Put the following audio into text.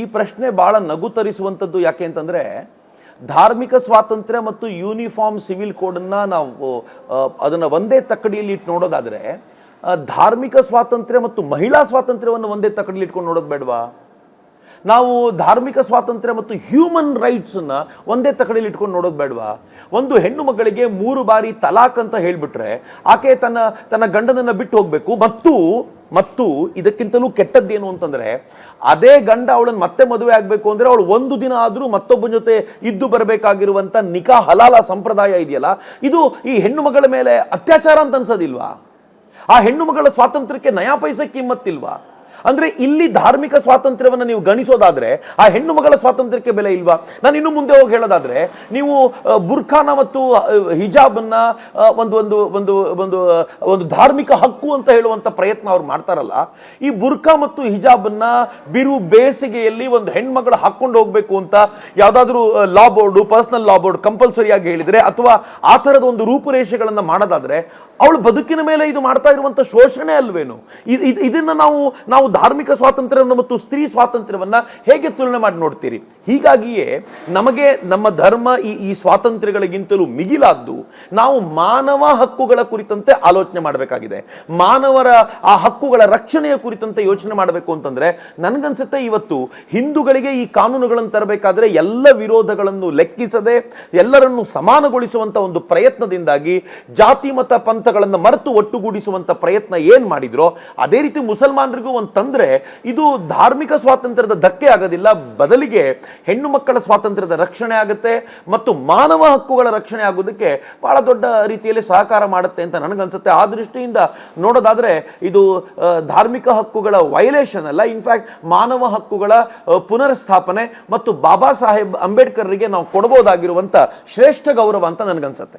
ಈ ಪ್ರಶ್ನೆ ಬಹಳ ನಗು ತರಿಸುವಂಥದ್ದು ಯಾಕೆ ಅಂತಂದ್ರೆ, ಧಾರ್ಮಿಕ ಸ್ವಾತಂತ್ರ್ಯ ಮತ್ತು ಯೂನಿಫಾರ್ಮ್ ಸಿವಿಲ್ ಕೋಡನ್ನ ನಾವು ಅದನ್ನ ಒಂದೇ ತಕ್ಕಡಿಯಲ್ಲಿ ಇಟ್ಟು ನೋಡೋದಾದ್ರೆ ಧಾರ್ಮಿಕ ಸ್ವಾತಂತ್ರ್ಯ ಮತ್ತು ಮಹಿಳಾ ಸ್ವಾತಂತ್ರ್ಯವನ್ನು ಒಂದೇ ತಕ್ಕಡಿಯಲ್ಲಿ ಇಟ್ಕೊಂಡು ನೋಡೋದು ಬೇಡವಾ? ನಾವು ಧಾರ್ಮಿಕ ಸ್ವಾತಂತ್ರ್ಯ ಮತ್ತು ಹ್ಯೂಮನ್ ರೈಟ್ಸನ್ನು ಒಂದೇ ತಕಡೆಯಲ್ಲಿ ಇಟ್ಕೊಂಡು ನೋಡೋದು ಬೇಡವಾ? ಒಂದು ಹೆಣ್ಣು ಮಗಳಿಗೆ ಮೂರು ಬಾರಿ ತಲಾಕ್ ಅಂತ ಹೇಳಿಬಿಟ್ರೆ ಆಕೆ ತನ್ನ ತನ್ನ ಗಂಡನನ್ನ ಬಿಟ್ಟು ಹೋಗಬೇಕು. ಮತ್ತು ಮತ್ತು ಇದಕ್ಕಿಂತಲೂ ಕೆಟ್ಟದ್ದೇನು ಅಂತಂದ್ರೆ ಅದೇ ಗಂಡ ಅವಳನ್ನು ಮತ್ತೆ ಮದುವೆ ಆಗಬೇಕು ಅಂದ್ರೆ ಅವಳು ಒಂದು ದಿನ ಆದರೂ ಮತ್ತೊಬ್ಬನ ಜೊತೆ ಇದ್ದು ಬರಬೇಕಾಗಿರುವಂಥ ನಿಖಾ ಹಲಾಲ ಸಂಪ್ರದಾಯ ಇದೆಯಲ್ಲ? ಇದು ಈ ಹೆಣ್ಣು ಮಗಳ ಮೇಲೆ ಅತ್ಯಾಚಾರ ಅಂತ ಅನ್ಸೋದಿಲ್ವಾ? ಆ ಹೆಣ್ಣು ಮಗಳ ಸ್ವಾತಂತ್ರ್ಯಕ್ಕೆ ನಯಾ ಪೈಸೆ ಕಿಮ್ಮತ್ತಿಲ್ವಾ? ಅಂದ್ರೆ ಇಲ್ಲಿ ಧಾರ್ಮಿಕ ಸ್ವಾತಂತ್ರ್ಯವನ್ನು ನೀವು ಗಣಿಸೋದಾದ್ರೆ ಆ ಹೆಣ್ಣು ಮಗಳ ಸ್ವಾತಂತ್ರ್ಯಕ್ಕೆ ಬೆಲೆ ಇಲ್ವಾ? ನಾನು ಇನ್ನು ಮುಂದೆ ಹೋಗಿ ಹೇಳೋದಾದ್ರೆ, ನೀವು ಬುರ್ಖಾನ ಮತ್ತು ಹಿಜಾಬನ್ನ ಒಂದು ಒಂದು ಒಂದು ಒಂದು ಒಂದು ಧಾರ್ಮಿಕ ಹಕ್ಕು ಅಂತ ಹೇಳುವಂತ ಪ್ರಯತ್ನ ಅವ್ರು ಮಾಡ್ತಾರಲ್ಲ, ಈ ಬುರ್ಖಾ ಮತ್ತು ಹಿಜಾಬನ್ನ ಬಿರು ಬೇಸಿಗೆಯಲ್ಲಿ ಒಂದು ಹೆಣ್ಮಗಳು ಹಾಕೊಂಡು ಹೋಗ್ಬೇಕು ಅಂತ ಯಾವ್ದಾದ್ರು law board, personal law board compulsory ಆಗಿ ಹೇಳಿದ್ರೆ, ಅಥವಾ ಆ ಥರದ ಒಂದು ರೂಪುರೇಷೆಗಳನ್ನ ಮಾಡೋದಾದ್ರೆ, ಅವಳು ಬದುಕಿನ ಮೇಲೆ ಇದು ಮಾಡ್ತಾ ಇರುವಂತ ಶೋಷಣೆ ಅಲ್ವೇನು? ಇದ್- ಇದ್- ಇದನ್ನ ನಾವು ನಾವು ಧಾರ್ಮಿಕ ಸ್ವಾತಂತ್ರ್ಯವನ್ನು ಮತ್ತು ಸ್ತ್ರೀ ಸ್ವಾತಂತ್ರ್ಯವನ್ನ ಹೇಗೆ ತುಲನೆ ಮಾಡಿ ನೋಡ್ತೀರಿ? ಹೀಗಾಗಿಯೇ ನಮಗೆ ನಮ್ಮ ಧರ್ಮ ಈ ಈ ಸ್ವಾತಂತ್ರ್ಯಗಳಿಗಿಂತಲೂ ಮಿಗಿಲಾದ್ದು ನಾವು ಮಾನವ ಹಕ್ಕುಗಳ ಕುರಿತಂತೆ ಆಲೋಚನೆ ಮಾಡಬೇಕಾಗಿದೆ. ಮಾನವರ ಆ ಹಕ್ಕುಗಳ ರಕ್ಷಣೆಯ ಕುರಿತಂತೆ ಯೋಚನೆ ಮಾಡಬೇಕು ಅಂತಂದ್ರೆ ನನಗನ್ಸುತ್ತೆ ಇವತ್ತು ಹಿಂದೂಗಳಿಗೆ ಈ ಕಾನೂನುಗಳನ್ನು ತರಬೇಕಾದ್ರೆ ಎಲ್ಲ ವಿರೋಧಗಳನ್ನು ಲೆಕ್ಕಿಸದೆ ಎಲ್ಲರನ್ನು ಸಮಾನಗೊಳಿಸುವಂಥ ಒಂದು ಪ್ರಯತ್ನದಿಂದಾಗಿ ಜಾತಿ ಮತ ಪಂಥಗಳನ್ನು ಮರೆತು ಒಟ್ಟುಗೂಡಿಸುವಂತ ಪ್ರಯತ್ನ ಏನು ಮಾಡಿದ್ರೋ, ಅದೇ ರೀತಿ ಮುಸಲ್ಮಾನರಿಗೂ ಒಂದು ತಂದ್ರೆ ಇದು ಧಾರ್ಮಿಕ ಸ್ವಾತಂತ್ರ್ಯದ ಧಕ್ಕೆ ಆಗೋದಿಲ್ಲ. ಬದಲಿಗೆ ಹೆಣ್ಣು ಮಕ್ಕಳ ಸ್ವಾತಂತ್ರ್ಯದ ರಕ್ಷಣೆ ಆಗುತ್ತೆ ಮತ್ತು ಮಾನವ ಹಕ್ಕುಗಳ ರಕ್ಷಣೆ ಆಗೋದಕ್ಕೆ ಬಹಳ ದೊಡ್ಡ ರೀತಿಯಲ್ಲಿ ಸಹಕಾರ ಮಾಡುತ್ತೆ ಅಂತ ನನಗನ್ಸುತ್ತೆ. ಆ ದೃಷ್ಟಿಯಿಂದ ನೋಡೋದಾದ್ರೆ ಇದು ಧಾರ್ಮಿಕ ಹಕ್ಕುಗಳ ವೈಲೇಷನ್ ಅಲ್ಲ. ಇನ್ಫ್ಯಾಕ್ಟ್ ಮಾನವ ಹಕ್ಕುಗಳ ಪುನರ್ ಪುನರ್ಸ್ಥಾಪನೆ ಮತ್ತು ಬಾಬಾ ಸಾಹೇಬ್ ಅಂಬೇಡ್ಕರ್ರಿಗೆ ನಾವು ಕೊಡಬಹುದಾಗಿರುವಂತ ಶ್ರೇಷ್ಠ ಗೌರವ ಅಂತ ನನಗನ್ಸುತ್ತೆ.